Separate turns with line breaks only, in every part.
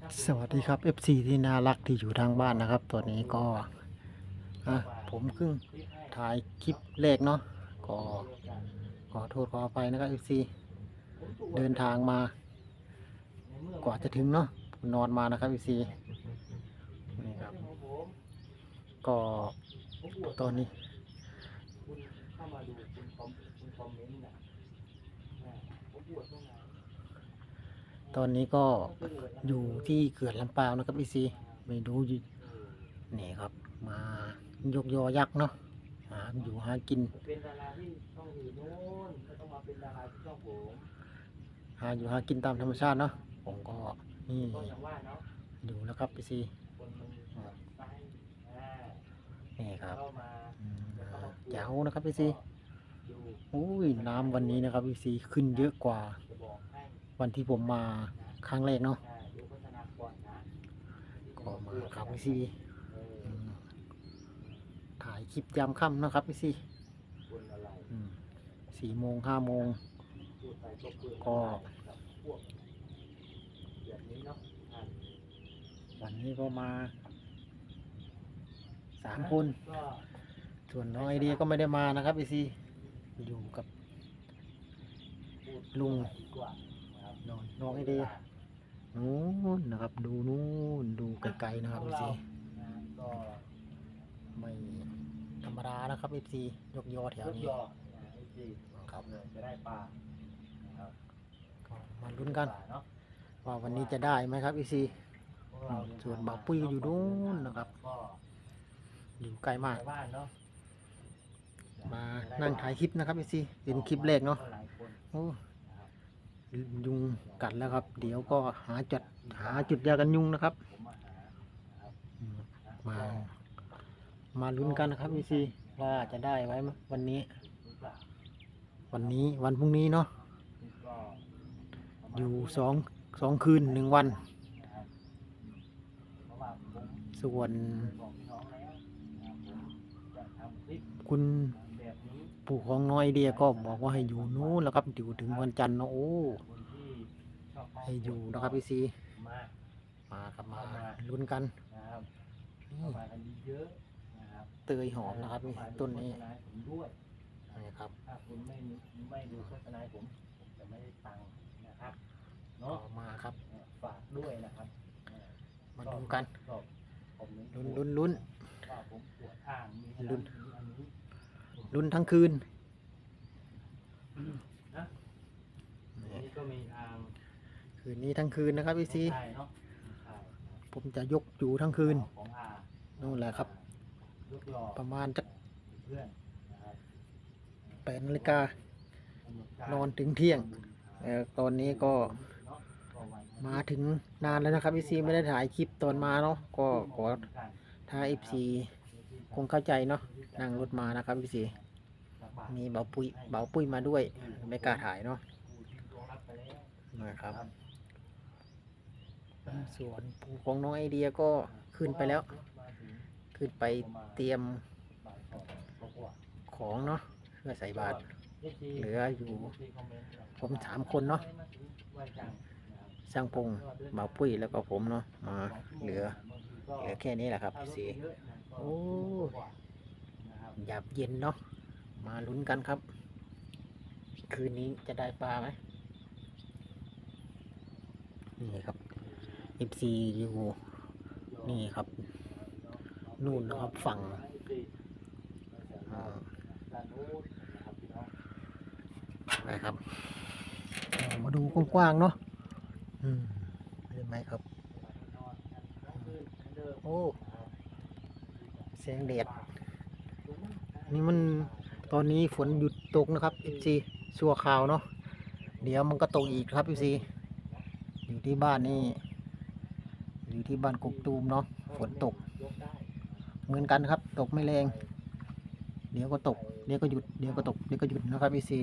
สวัสดีครับ FC ที่น่ารักที่อยู่ทางบ้านนะครับ ตัวนี้ก็อะผมเพิ่งถ่ายคลิปแรกเนาะก็ขอโทษขออภัยนะครับ FC เดินทางมา กว่าจะถึงเนาะนอนมานะครับ FC นี่ครับ ก็ตอนนี้
เข้ามาดูคุณคอมคุณคอมเมนต์นะผมปวดตรงไหน
ตอนนี้ก็อยู่ที่เขื่อนลำปาวนะครับ FC ไม่รู้อยู่นี่ครับมายกยอยักษ์เนาะหาอยู่หากิน
เป็นดาราที่ต้องอยู่โน่นก็ต้องมาเป็นดาราที่ช่องผม
หาอยู่หากินตามธรรมชาติเนาะผมก็นี่
อยู่
แล้วครับพี่ซี
นี่
ครับ
เข้ามา
อืมแจ๋วนะครับพี่ซีอุ้ยน้ำวันนี้นะครับพี่ซีขึ้นเยอะกว่า วันที่ผมมาครั้งแรกเนาะ
ก็
มาครับพี่ซีถ่ายคลิปยามค่ำนะครับพี่ซีสี่โมงห้าโมง
ก็วันนี้
ก็มาสามคน ส่วนน้องไอเดียก็ไม่ได้มานะครับพี่ซีอยู่กับ
พูด
ลุง
ดีกว่านะครับ
น้องน้องไอเดียนู้นนะครับ ดูนู้นดูไกลๆนะครับพี่ซี
นะก็
ไม่ธรรมดานะครับเอฟซียกยอแถวย
ก
นี้
ยอนะไอ้จี
ครับ
เลยจะได้ปลานะครับ
ก็มาลุ้นกัน
ปลาเนาะ
ว่าวันนี้จะได้ไหมครับเอฟซี
พวกเราเดิทง
ส่วนบ่าวปุ้ยก็อยู่นู้นนะครับ
ก็
อยู่ไกลมาก
ชาวบ้านเนาะ
มานั่งถ่ายคลิปนะครับเอฟซีเป็นคลิปแรกเนาะ
หลายคน
โอ้ ยุงกัดแล้วครับ เดี๋ยวก็หาจุดหาจุดยากันยุงนะครับ
มา
มาลุ้นกันนะครับเอฟซีว่าจะได้ไว้วันนี้ วันนี้วันพรุ่งนี้เนาะอยู่สองสองคืนหนึ่งวัน ส่วน
คุ
ณ ปู่ของน้อยเดียก็บอกว่าให้อยู่นู้นแล้วครับอยู่ถึงวันจันทร์เนาะโอ้
คนที่ชอบ
ให้อยู่นะครับพี่ซี
มาก
มาครับมาลุ้นกัน
นะครับ
นี่
เข้ามากันเยอะๆนะครับ
เตยหอมนะครับนี่ต้นนี้
โฆษณาให้ผมด้วย
นี่ครับ
ถ้าคุณไม่ไม่ดูโฆษณาให้ผมผมจะไม่ได้ตังค์นะครับ
ต่อ
เนาะ
มาครับ
ฝากด้วยนะครับ
มาดูกัน
ชอบคอมเมนต์
ลุ้นลุ้นลุ้น
ว่าผมปวดอ่างมีขนาด
ลุ้น
นี้อันนี้
ลุ้นทั้งคืน
นะ
นี่
อันนี้ก็มีอ่าง
คืนนี้ทั้งคืนนะครับพี่ซี
ใช่เนาะใช่
ผมจะยกอยู่ทั้งคืน
ของอา
นู่นแหละครับ
ยกหล่อ
ประมาณจะ
เพื่อนนะครับ
แปดนาฬิกานอนถึงเที่ยงเอ่อตอนนี้ก็มาถึงนานแล้วนะครับพี่ซีไม่ได้ถ่ายคลิปตอนมาเนาะก็ขอถ้าเอฟซี คงเข้าใจเนาะนั่งรถมานะครับพี่ซีมีเบาปุ้ยเบาปุ้ยมาด้วยไม่กล้าถ่ายเนาะนะครับส่วนปู่ของน้องไอเดียก็ขึ้นไปแล้ว ขึ้นไปเตรียมของเนาะเพื่อใส่บาตรเหลืออยู่ผมสามคนเนาะช่างพงเบาปุ้ยแล้วก็ผมเนาะมาเหลือเหลือแค่นี้แหละครับพี่ซีโอ้ ยาบเย็นเนาะมาลุ้นกันครับ คืนนี้จะได้ปลาไหมนี่ครับ FC อยู่นี่ครับ นู่นนะครับฝั่งอ่าไปครับ มาดูกว้างๆเนาะอืมเห็นไหมครับ โอ้แสงแดด นี่มันตอนนี้ฝนหยุดตกนะครับ FC ชั่วคราวเนาะเดี๋ยวมันก็ตกอีกครับ FC อยู่ที่บ้านนี่อยู่ที่บ้านกกตูมเนาะฝนตก เหมือนกันครับ ตกไม่แรง เดี๋ยวก็ตก เดี๋ยวก็หยุดเดี๋ยวก็ตกเดี๋ยวก็หยุดนะครับพี่ซี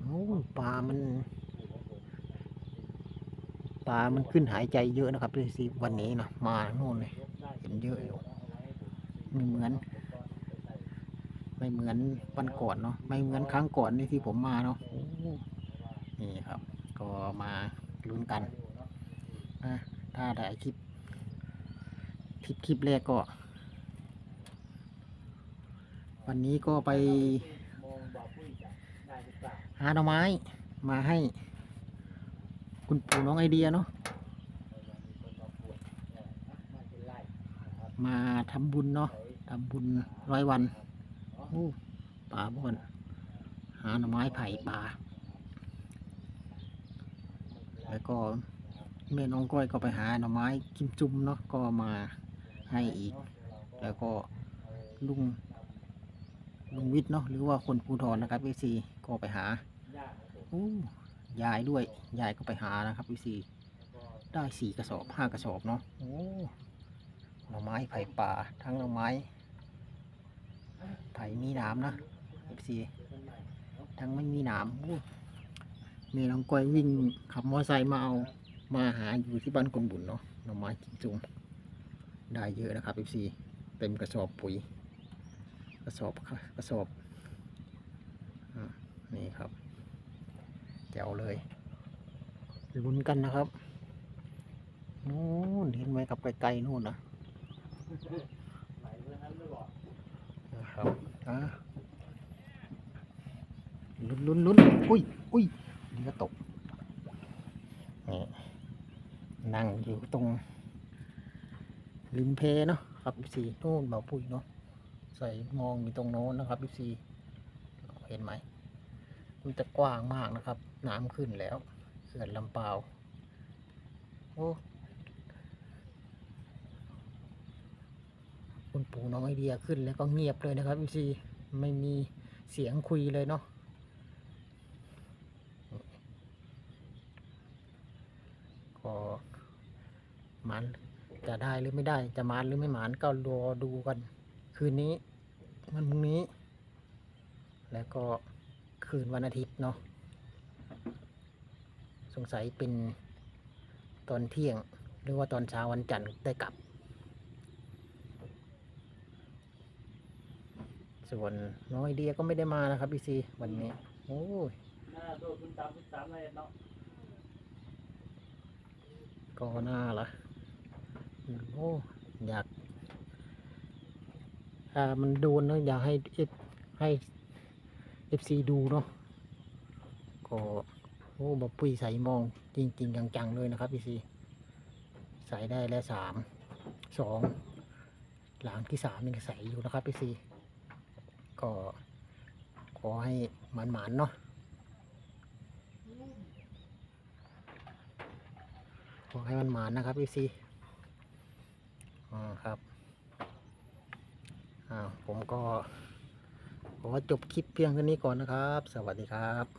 โอ้ปลามันปลามันขึ้นหายใจเยอะนะครับพี่ซีวันนี้นะมาโน่นเลยเห็นเยอะอยู่ไม่เหมือน ไม่เหมือนวันก่อนเนาะไม่เหมือนครั้งก่อนนี่ที่ผมมาเนาะนี่ครับ ก็มาลุ้นกันนะถ้าได้คลิปคลิปคลิปแรกก็ วันนี้ก็ไป
มองบ่อปุ้ยจะได้หรือเปล่า
หน่อไม้มาให้ คุณปู่น้องไอเดียเนาะ
มา
ทำบุญเนาะทำบุญร้อยวัน ป่าบ่อน หาหน่อไม้ไผ่ป่าแล้วก็แม่น้องก้อยก็ไปหาหน่อไม้กิมจุ่มเนาะ ก็มาให้อีก แล้วก็ลุงลุงวิทย์เนาะ หรือว่าคนภูทรนะครับพีซีก็ไปหา
ยา
ยายด้วย ยายก็ไปหานะครับพีซีได้สี่กระสอบห้ากระสอบเนาะ โอ้หน่อไม้ไผ่ป่า ทั้งหน่อไม้ ผ่มีหนามนะพีซีทั้งไม่มีหนามโอ้ม่น้องก้อยวิ่งขับมอเตอร์ไซค์มาเอามาหาอยู่ที่บ้านคนบุญเนาะหน่อไม้กิมจุ่มได้เยอะนะครับพีซีเต็มกระสอบปุ๋ย กระสอบกระสอบอนี่ครับแจ๋วเลยลุ้นกันนะครับนู่นเห็นไหมกับไกลๆนู่นนะ
ไหลเรื่องนั้นหรือเปล่า
นะครับอะลุ้นลุ้นลุ้นอุ้ยอุ้ยนี่ก็ตกนี่นั่งอยู่ตรงริมเพเนาะครับสีนู่นเบาปุ๋ยเนาะใส่มองอยู่ตรงโน้นนะครับพี่ซีเห็นไหมมันจะกว้างมากนะครับ น้ำขึ้นแล้วเขื่อนลำเปาวโอ้ คุณปู่น้องไอเดียขึ้นแล้วก็เงียบเลยนะครับพี่ซีไม่มีเสียงคุยเลยเนาะก็มันจะได้หรือไม่ได้จะมานหรือไม่มานก็รอดูกัน คืนนี้วันพรุ่งนี้ แล้วก็คืนวันอาทิตย์เนาะสงสัยเป็นตอนเที่ยง หรือว่าตอนเช้าวันจันทร์ได้กลับ ส่วนน้องไอเดียก็ไม่ได้มานะครับพี่ซีวันนี้ โอ้ย
หน้าโดดขึ้นตามขึ้นตามเลยเนาะ
ก็น่าละโอ้อยากอ่ามันโดนเนอะอยากให้เอฟให้เอฟซีดูเนาะก็โอ้บอปุ้ยใส่มองจริงจริงๆจังๆเลยนะครับพี่ซีใส่ได้แล้วสามสองหลังที่สามยังใส่อยู่นะครับพี่ซี ก็ขอให้หมานๆเนาะขอให้มันหมานนะครับพี่ซีอ่าครับอ่าผมก็ขอจบคลิปเพียงเท่านี้ก่อนนะครับ สวัสดีครับ